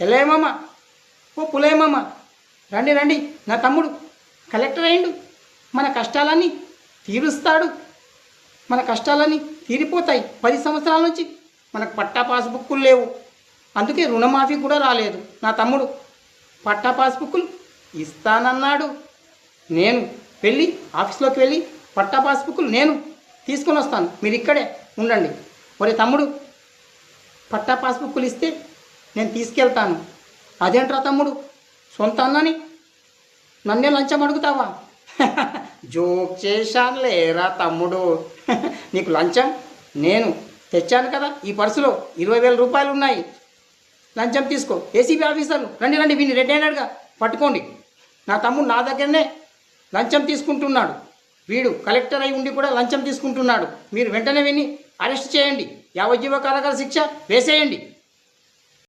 ఎల్లయ్యమ్మ ఓ పులయ్యమ్మ రండి రండి. నా తమ్ముడు. కలెక్టర్ అయ్యిండు. మన కష్టాలన్నీ తీరుస్తాడు. మన కష్టాలన్నీ తీరిపోతాయి. పది సంవత్సరాల నుంచి మనకు పట్టా పాస్బుక్కులు లేవు. అందుకే రుణమాఫీ కూడా రాలేదు. నా తమ్ముడు పట్టా పాస్బుక్కులు ఇస్తానన్నాడు. నేను వెళ్ళి ఆఫీస్లోకి వెళ్ళి పట్టా పాస్బుక్కులు నేను తీసుకొని వస్తాను. మీరు ఇక్కడే ఉండండి. ఒరే తమ్ముడు పట్టా పాస్బుక్కులు ఇస్తే నేను తీసుకెళ్తాను. అదేంట్రా తమ్ముడు? సొంత అన్నని? నన్నే లంచం అడుగుతావా? జోక్ చేశాను లేరా తమ్ముడు? నీకు లంచం? నేను తెచ్చాను కదా ఈ పర్సులో. ఇరవై వేల రూపాయలు ఉన్నాయి. లంచం తీసుకో. ఏసీబీ ఆఫీసర్లు. రండి రండి వీని. రెడ్ హ్యాండెడ్గా పట్టుకోండి. నా తమ్ముడు నా దగ్గరనే లంచం తీసుకుంటున్నాడు. వీడు కలెక్టర్ అయి ఉండి కూడా లంచం తీసుకుంటున్నాడు. మీరు వెంటనే విని అరెస్ట్ చేయండి. యావజ్జీవ కారాగార శిక్ష వేసేయండి.